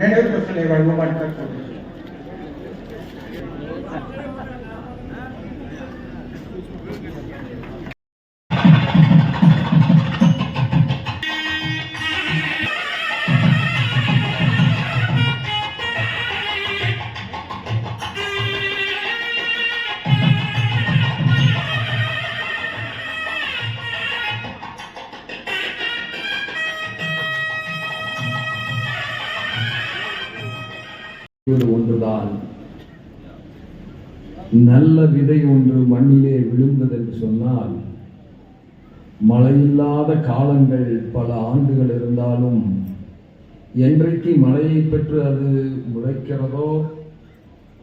రెండో క్వశ్చన్ ఇవ్వండి మూమెంట్ ஒன்றுதான். நல்ல விதை ஒன்று மண்ணிலே விழுந்தது என்று சொன்னால் மழையில்லாத காலங்கள் பல ஆண்டுகள் இருந்தாலும் என்றைக்கு மழையை பெற்று அது முளைக்கிறதோ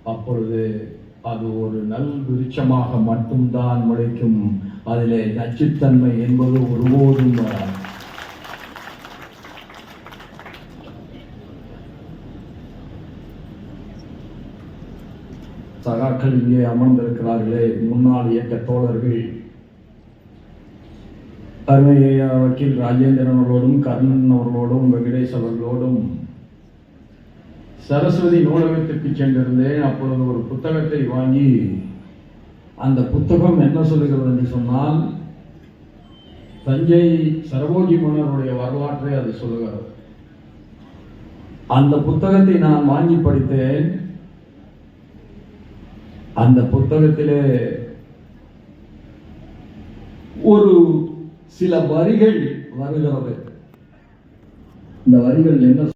அப்பொழுது அது ஒரு நல் விருட்சமாக மட்டும்தான் முளைக்கும். அதிலே நச்சுத்தன்மை என்பது ஒருபோதும் வராது. சகாக்கள் இங்கே அமர்ந்திருக்கிறார்களே. முன்னாள் இயக்க தோழர்கள். அருமை வக்கீல் ராஜேந்திரன் அவர்களோடும் கர்ணன் அவர்களோடும் வெங்கடேஷ் அவர்களோடும் சரஸ்வதி நூலகத்திற்கு சென்றிருந்தேன். அப்பொழுது ஒரு புத்தகத்தை வாங்கி அந்த புத்தகம் என்ன சொல்லுகிறது என்று சொன்னால் தஞ்சை சரபோஜி மன்னருடைய வரலாற்றை அது சொல்லுகிறது. அந்த புத்தகத்தை நான் வாங்கி படித்தேன். அந்த புத்தகத்திலே ஒரு சில வரிகள் வருகிறது. இந்த வரிகள் என்ன